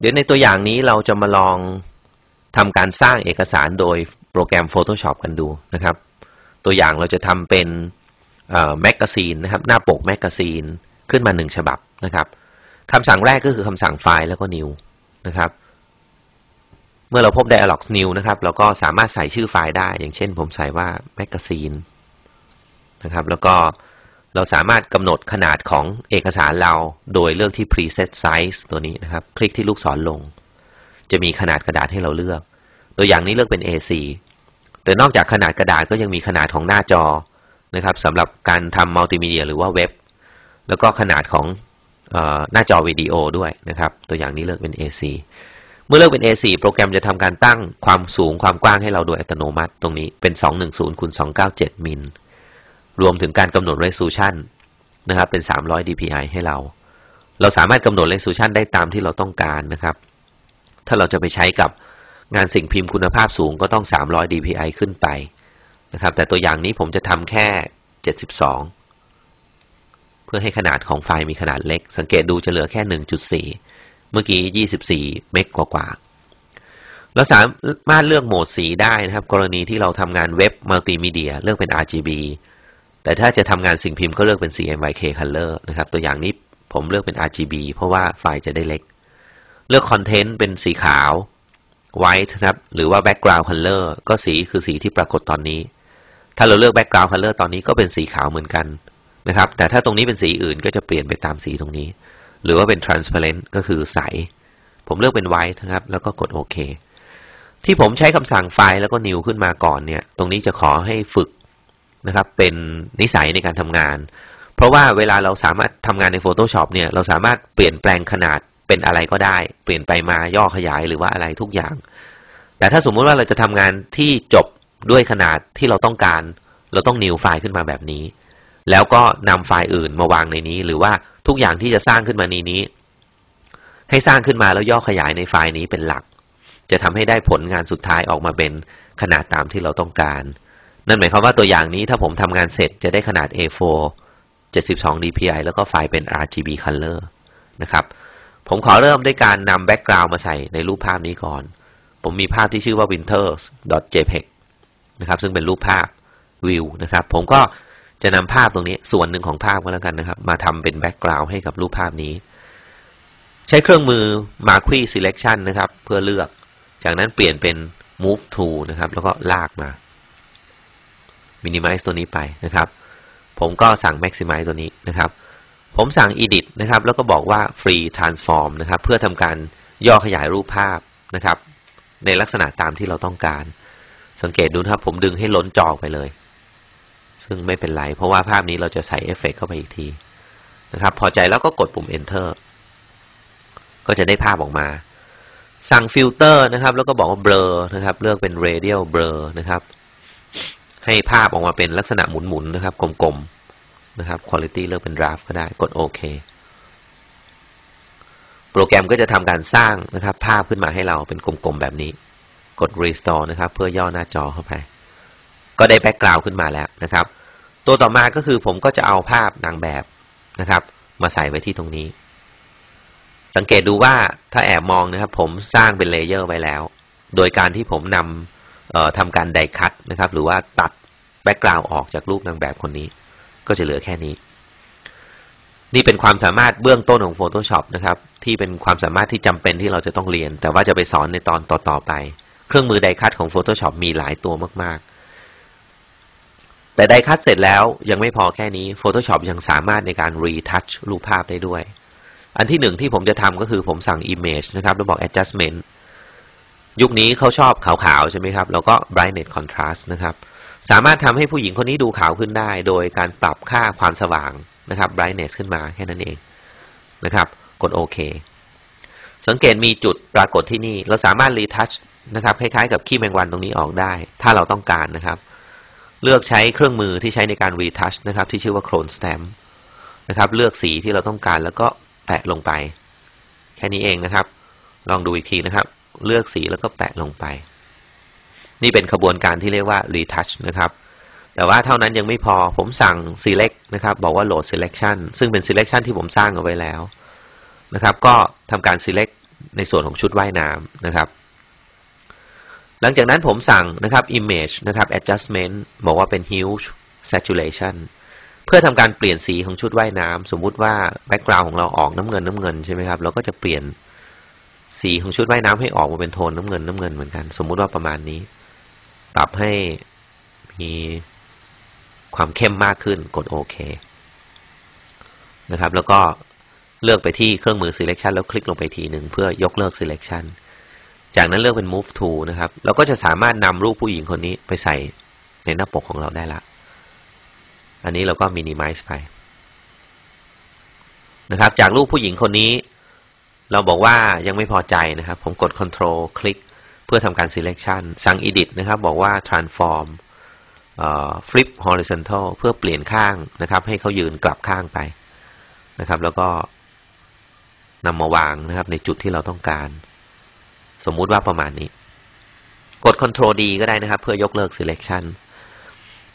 เดี๋ยวในตัวอย่างนี้เราจะมาลองทำการสร้างเอกสารโดยโปรแกรม Photoshop กันดูนะครับ ตัวอย่างเราจะทำเป็นแมกกาซีนนะครับ หน้าปกแมกกาซีนขึ้นมาหนึ่งฉบับนะครับคำสั่งแรกก็คือคำสั่งไฟล์แล้วก็ new นะครับ เมื่อเราพบ dialog new นะครับเราก็สามารถใส่ชื่อไฟล์ได้ อย่างเช่นผมใส่ว่า magazine นะครับ แล้วก็ เราสามารถกำหนดขนาดของเอกสารเราโดยเลือกที่ preset size ตัวนี้นะครับ คลิกที่ลูกศรลง จะมีขนาดกระดาษให้เราเลือก ตัวอย่างนี้เลือกเป็น A4 แต่นอกจากขนาดกระดาษก็ยังมีขนาดของหน้าจอนะครับสำหรับการทำมัลติมีเดียหรือว่าเว็บ แล้วก็ขนาดของหน้าจอวิดีโอด้วยนะครับ ตัวอย่างนี้เลือกเป็น A4 เมื่อเลือกเป็น A4 โปรแกรมจะทำการตั้งความสูงความกว้างให้เราโดยอัตโนมัติตรงนี้เป็น 210คูณ297 มิล รวมถึงการกำหนด resolution นะครับ เป็น 300 dpi ให้เรา เราสามารถกำหนด resolution ได้ตามที่เราต้องการนะครับ ถ้าเราจะไปใช้กับงานสิ่งพิมพ์คุณภาพสูงก็ต้อง 300 dpi ขึ้นไปนะครับ แต่ตัวอย่างนี้ผมจะทำแค่ 72 เพื่อให้ขนาดของไฟล์มีขนาดเล็ก สังเกตดูจะเหลือแค่ 1.4 เมื่อกี้ 24 เมกกว่าเราสามารถเลือกโหมดสีได้นะครับ กรณีที่เราทำงานเว็บมัลติมีเดีย เลือกเป็น RGB แต่ถ้าจะทำงานสิ่งพิมพ์ก็เลือกเป็น CMYK Color นะครับ ตัวอย่างนี้ผมเลือกเป็น RGB เพราะว่าไฟล์จะได้เล็ก เลือกคอนเทนต์เป็นสีขาว white นะครับ หรือว่า background color ก็สีคือสีที่ปรากฏตอนนี้ ถ้าเราเลือก background color ตอนนี้ก็เป็นสีขาวเหมือนกันนะครับ แต่ถ้าตรงนี้เป็นสีอื่นก็จะเปลี่ยนไปตามสีตรงนี้ หรือว่าเป็น transparent ก็คือใส ผมเลือกเป็น white นะครับ แล้วก็กดโอเคที่ผมใช้คำสั่งไฟล์แล้วก็ new ขึ้นมาก่อนเนี่ย ตรงนี้จะขอให้ฝึก นะครับ เป็นนิสัยในการทำงาน เพราะว่าเวลาเราสามารถทำงานใน Photoshop เนี่ย เราสามารถเปลี่ยนแปลงขนาดเป็นอะไรก็ได้ เปลี่ยนไปมาย่อขยายหรือว่าอะไรทุกอย่าง แต่ถ้าสมมุติว่าเราจะทำงานที่จบด้วยขนาดที่เราต้องการ เราต้องนิวไฟล์ขึ้นมาแบบนี้ แล้วก็นำไฟล์อื่นมาวางในนี้ หรือว่าทุกอย่างที่จะสร้างขึ้นมานี้นี้ ให้สร้างขึ้นมาแล้วย่อขยายในไฟล์นี้เป็นหลัก จะทำให้ได้ผลงานสุดท้ายออกมาเป็นขนาดตามที่เราต้องการ นั่นหมายความว่าตัวอย่างนี้ถ้าผมทำงานเสร็จจะได้ขนาด A4 72 dpi แล้วก็ไฟล์เป็น RGB color นะครับ ผมขอเริ่มด้วยการนำแบ็กกราวด์มาใส่ในรูปภาพนี้ก่อน ผมมีภาพที่ชื่อว่า winters.jpg นะครับ ซึ่งเป็นรูปภาพวิวนะครับ ผมก็จะนำภาพตรงนี้ส่วนหนึ่งของภาพก็แล้วกันนะครับ มาทำเป็นแบ็กกราวด์ให้กับรูปภาพนี้ ใช้เครื่องมือ Marquee Selection นะครับ เพื่อเลือก จากนั้นเปลี่ยนเป็น Move to นะครับ แล้วก็ลากมา minimize ตัวนี้ไปนะครับ ผมก็สั่ง maximize ตัวนี้นะครับ ผมสั่ง edit นะครับ แล้วก็บอกว่า free transform นะครับ เพื่อทำการย่อขยายรูปภาพนะครับ ในลักษณะตามที่เราต้องการ สังเกตดูนะครับ ผมดึงให้ล้นจอไปเลย ซึ่งไม่เป็นไร เพราะว่าภาพนี้เราจะใส่เอฟเฟกเข้าไปอีกทีนะครับ พอใจแล้วก็กดปุ่ม enter ก็จะได้ภาพออกมา สั่งฟิลเตอร์นะครับ แล้วก็บอกว่า blur นะครับ เลือกเป็น radial blur นะครับ ให้ภาพออกมาเป็นลักษณะหมุนๆนะครับ กลมๆนะครับ Quality เลือกเป็น Draft ก็ได้กดโอเคโปรแกรมก็จะทำการสร้างนะครับ ภาพขึ้นมาให้เราเป็นกลมๆแบบนี้ กด Restore นะครับ เพื่อย่อหน้าจอเข้าไป ก็ได้แบ็กกราวด์ขึ้นมาแล้วนะครับ ตัวต่อมาก็คือผมก็จะเอาภาพนางแบบนะครับ มาใส่ไว้ที่ตรงนี้ สังเกตดูว่าถ้าแอบมองนะครับ ผมสร้างเป็นเลเยอร์ไว้แล้ว โดยการที่ผมนำ ทำการไดคัตนะครับ หรือว่าตัดแบ็กกราวด์ออกจากรูปนางแบบคนนี้ ก็จะเหลือแค่นี้ นี่เป็นความสามารถเบื้องต้นของ Photoshop นะครับ ที่เป็นความสามารถที่จำเป็นที่เราจะต้องเรียน แต่ว่าจะไปสอนในตอนต่อๆไป เครื่องมือไดคัตของ Photoshop มีหลายตัวมาก ๆแต่ไดคัตเสร็จแล้วยังไม่พอแค่นี้ Photoshop ยังสามารถในการรีทัชรูปภาพได้ด้วย อันที่หนึ่งที่ผมจะทำก็คือผมสั่ง Image นะครับ แล้วบอก Adjustment ยุคนี้เขาชอบขาวๆใช่ไหมครับแล้วก็ Brightness Contrast นะครับ สามารถทำให้ผู้หญิงคนนี้ดูขาวขึ้นได้ โดยการปรับค่าความสว่างนะครับ brightness ขึ้นมาแค่นั้นเองนะครับ กดโอเคสังเกตมีจุดปรากฏที่นี่ เราสามารถรีทัชนะครับคล้ายๆกับขี้แมงวันตรงนี้ออกได้ ถ้าเราต้องการนะครับ เลือกใช้เครื่องมือที่ใช้ในการรีทัชนะครับที่ชื่อว่าโครนสแตมนะครับเลือกสีที่เราต้องการแล้วก็แปะลงไป แค่นี้เองนะครับ ลองดูอีกทีนะครับ เลือกสีแล้วก็แปะลงไป นี่เป็นขบวนการที่เรียกว่า retouch นะครับ แต่ว่าเท่านั้นยังไม่พอผมสั่ง select นะครับ บอกว่า load selection ซึ่งเป็น selection ที่ผมสร้างเอาไว้แล้วนะครับ ก็ทำการ select ในส่วนของชุดว่ายน้ำนะครับ หลังจากนั้นผมสั่งนะครับ image นะครับ adjustment บอกว่าเป็น hue saturation เพื่อทำการเปลี่ยนสีของชุดว่ายน้ำสมมุติว่า background ของเราออกน้ำเงินน้ำเงินใช่ไหมครับเราก็จะเปลี่ยน สีของชุดว่ายน้ำให้ออกมาเป็นโทนน้ำเงินน้ำเงินเหมือนกัน สมมุติว่าประมาณนี้ ปรับให้มีความเข้มมากขึ้นกดโอเคนะครับ แล้วก็เลือกไปที่เครื่องมือ selection แล้วคลิกลงไปทีหนึ่งเพื่อยกเลิก selection จากนั้นเลือกเป็น move to นะครับเราก็จะสามารถนำรูปผู้หญิงคนนี้ไปใส่ในหน้าปกของเราได้ละ อันนี้เราก็ minimize ไปนะครับ จากรูปผู้หญิงคนนี้ เราบอกว่ายังไม่พอใจนะครับ ผมกด control คลิกเพื่อทำการ selection สั่ง edit นะครับบอกว่า transform flip horizontal เพื่อเปลี่ยนข้างนะครับ ให้เขายืนกลับข้างไปนะครับ แล้วก็นำมาวางนะครับในจุดที่เราต้องการ สมมุติว่าประมาณนี้ กด Ctrl D ก็ได้นะครับ เพื่อยกเลิก selection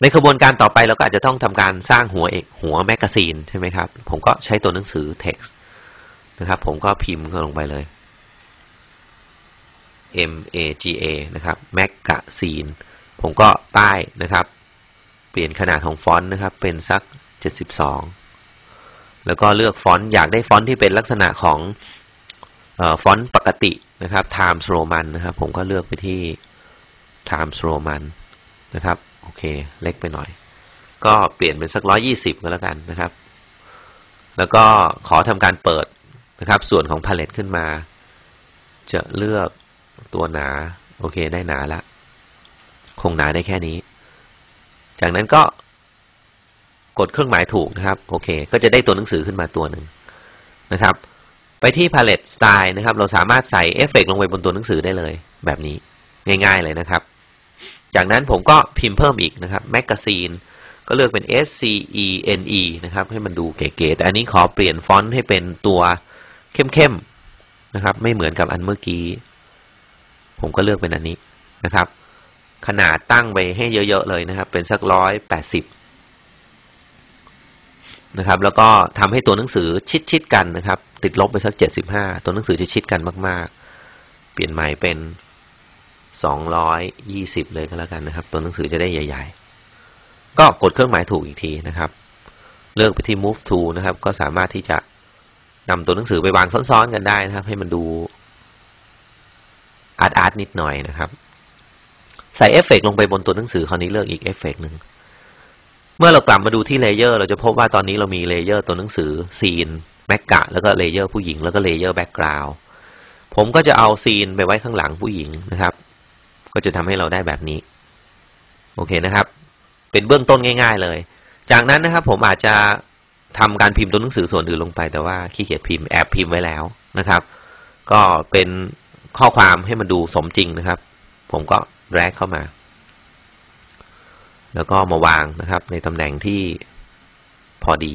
ในกระบวนการต่อไปเราก็อาจจะต้องทำการสร้างหัวเอกหัวแมกกาซีนใช่ไหมครับ ผมก็ใช้ตัวหนังสือ text นะครับ ผมก็พิมพ์ลงไปเลย M A G A นะครับ magazine ผมก็ป้ายนะครับ เปลี่ยนขนาดของฟอนต์นะครับ เป็นสัก 72 แล้วก็เลือกฟอนต์อยากได้ฟอนต์ที่เป็นลักษณะของออฟอนต์ปกตินะครับ Times Roman นะครับ ผมก็เลือกไปที่ Times Roman นะครับ โอเค เล็กไปหน่อย ก็เปลี่ยนเป็นสัก 120 ก็แล้วกันนะครับ แล้วก็ขอทำการเปิด นะครับ ส่วนของพาเลตขึ้นมา จะเลือกตัวหนา โอเคได้หนาละ คงหนาได้แค่นี้ จากนั้นก็กดเครื่องหมายถูกนะครับ โอเค ก็จะได้ตัวหนังสือขึ้นมาตัวหนึ่งนะครับ ไปที่ Palette Style นะครับ เราสามารถใส่เอฟเฟกลงไปบนตัวหนังสือได้เลย แบบนี้ง่าย ๆเลยนะครับ จากนั้นผมก็พิมพ์เพิ่มอีกนะครับ Magazine ก็เลือกเป็น S C E N E นะครับ ให้มันดูเก๋ๆแต่อันนี้ขอเปลี่ยนฟอนต์ให้เป็นตัว เข้มๆนะครับ ไม่เหมือนกับอันเมื่อกี้ ผมก็เลือกเป็นอันนี้นะครับ ขนาดตั้งไปให้เยอะ ๆ เลยนะครับ เป็นสักร้อยแปดสิบนะครับ แล้วก็ทำให้ตัวหนังสือชิดๆกันนะครับ ติดลบไปสักเจ็ดสิบห้าตัวหนังสือจะชิดกันมาก ๆ เปลี่ยนใหม่เป็นสองร้อยยี่สิบเลยก็แล้วกันนะครับ ตัวหนังสือจะได้ใหญ่ ๆ ก็กดเครื่องหมายถูกอีกทีนะครับ เลือกไปที่ move to นะครับ ก็สามารถที่จะ นำตัวหนังสือไปวางซ้อนๆกันได้นะครับ ให้มันดูอาร์ตอาร์ตนิดหน่อยนะครับ ใส่เอฟเฟกลงไปบนตัวหนังสือคราวนี้เลือกอีกเอฟเฟกหนึ่งเมื่อเรากลับมาดูที่เลเยอร์เราจะพบว่าตอนนี้เรามีเลเยอร์ตัวหนังสือซีนแม็กกะแล้วก็เลเยอร์ผู้หญิงแล้วก็เลเยอร์แบ็กกราวด์ผมก็จะเอาซีนไปไว้ข้างหลังผู้หญิงนะครับ ก็จะทำให้เราได้แบบนี้ โอเคนะครับ เป็นเบื้องต้นง่าย ๆ เลย จากนั้นนะครับผมอาจจะ ทำการพิมพ์ตัวหนังสือส่วนอื่นลงไป แต่ว่าขี้เกียจพิมพ์แอบพิมพ์ไว้แล้วนะครับ ก็เป็นข้อความให้มันดูสมจริงนะครับ ผมก็แรกเข้ามา แล้วก็มาวางนะครับ ในตำแหน่งที่พอดี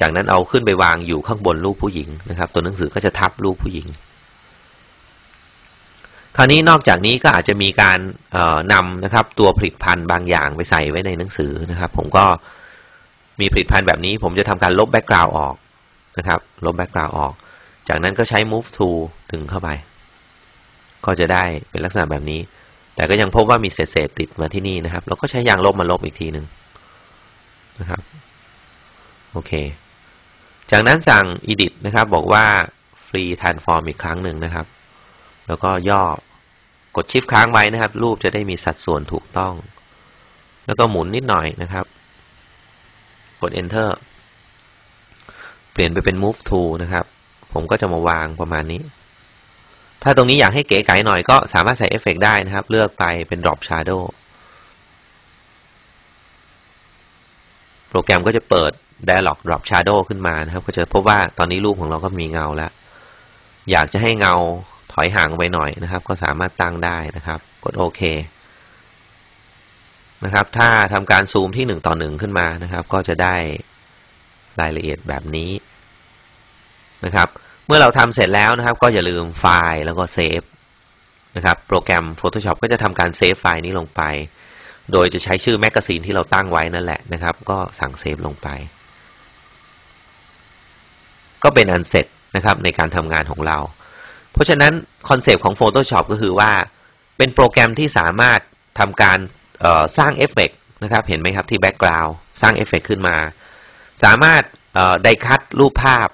จากนั้นเอาขึ้นไปวางอยู่ข้างบนรูปผู้หญิงนะครับ ตัวหนังสือก็จะทับรูปผู้หญิง คราวนี้นอกจากนี้ก็อาจจะมีการนำนะครับ ตัวผลิตภัณฑ์บางอย่างไปใส่ไว้ในหนังสือนะครับ ผมก็ มีผลิตภัณฑ์แบบนี้ ผมจะทำการลบแบ็กกราวด์ออกนะครับ ลบแบ็กกราวด์ออก จากนั้นก็ใช้ move to ดึงเข้าไป ก็จะได้เป็นลักษณะแบบนี้ แต่ก็ยังพบว่ามีเศษเศษติดมาที่นี่นะครับ เราก็ใช้ยางลบมาลบอีกทีหนึ่งนะครับโอเค จากนั้นสั่ง edit นะครับ บอกว่า free transform อีกครั้งหนึ่งนะครับ แล้วก็ย่อกด shift ค้างไว้นะครับ รูปจะได้มีสัดส่วนถูกต้อง แล้วก็หมุนนิดหน่อยนะครับ กด enter เปลี่ยนไปเป็น move to นะครับ ผมก็จะมาวางประมาณนี้ ถ้าตรงนี้อยากให้เก๋ไก๋หน่อยก็สามารถใส่เอฟเฟกได้นะครับ เลือกไปเป็น drop shadow โปรแกรมก็จะเปิด dialog drop shadow ขึ้นมานะครับ ก็จะพบว่าตอนนี้รูปของเราก็มีเงาแล้ว อยากจะให้เงาถอยห่างไปหน่อยนะครับ ก็สามารถตั้งได้นะครับ กดโอเค นะครับ ถ้าทำการซูมที่หนึ่งต่อหนึ่งขึ้นมานะครับ ก็จะได้รายละเอียดแบบนี้นะครับ เมื่อเราทำเสร็จแล้วนะครับ ก็อย่าลืมไฟล์แล้วก็เซฟนะครับ โปรแกรม Photoshop ก็จะทำการเซฟไฟล์นี้ลงไป โดยจะใช้ชื่อแมกกาซีนที่เราตั้งไว้นั่นแหละนะครับ ก็สั่งเซฟลงไป ก็เป็นอันเสร็จนะครับในการทำงานของเรา เพราะฉะนั้นคอนเซปต์ของ Photoshop ก็คือว่าเป็นโปรแกรมที่สามารถทำการ สร้างเอฟเฟกนะครับ เห็นไหมครับที่แบ็กกราวด์สร้างเอฟเฟกขึ้นมา สามารถไดคัดรูปภาพ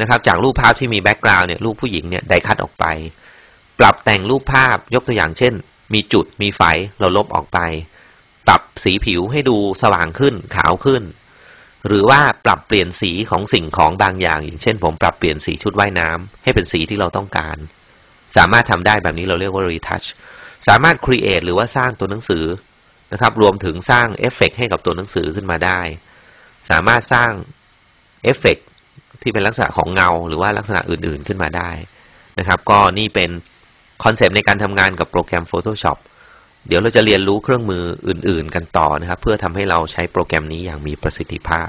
นะครับ จากรูปภาพที่มีแบ็กกราวด์เนี่ยรูปผู้หญิงเนี่ยไดคัดออกไป ปรับแต่งรูปภาพยกตัวอย่างเช่น มีจุดมีไฟเราลบออกไป ปรับสีผิวให้ดูสว่างขึ้นขาวขึ้น หรือว่าปรับเปลี่ยนสีของสิ่งของบางอย่าง อย่างเช่น ผมปรับเปลี่ยนสีชุดว่ายน้ำให้เป็นสีที่เราต้องการ สามารถทำได้แบบนี้เราเรียกว่า retouch สามารถ create หรือว่าสร้างตัวหนังสือนะครับ รวมถึงสร้างเอฟเฟกให้กับตัวหนังสือขึ้นมาได้ สามารถสร้างเอฟเฟกที่เป็นลักษณะของเงา หรือว่าลักษณะอื่นๆขึ้นมาได้นะครับ ก็นี่เป็นคอนเซปต์ในการทำงานกับโปรแกรม Photoshop เดี๋ยวเราจะเรียนรู้เครื่องมืออื่น ๆ กันต่อนะครับ เพื่อทำให้เราใช้โปรแกรมนี้อย่างมีประสิทธิภาพ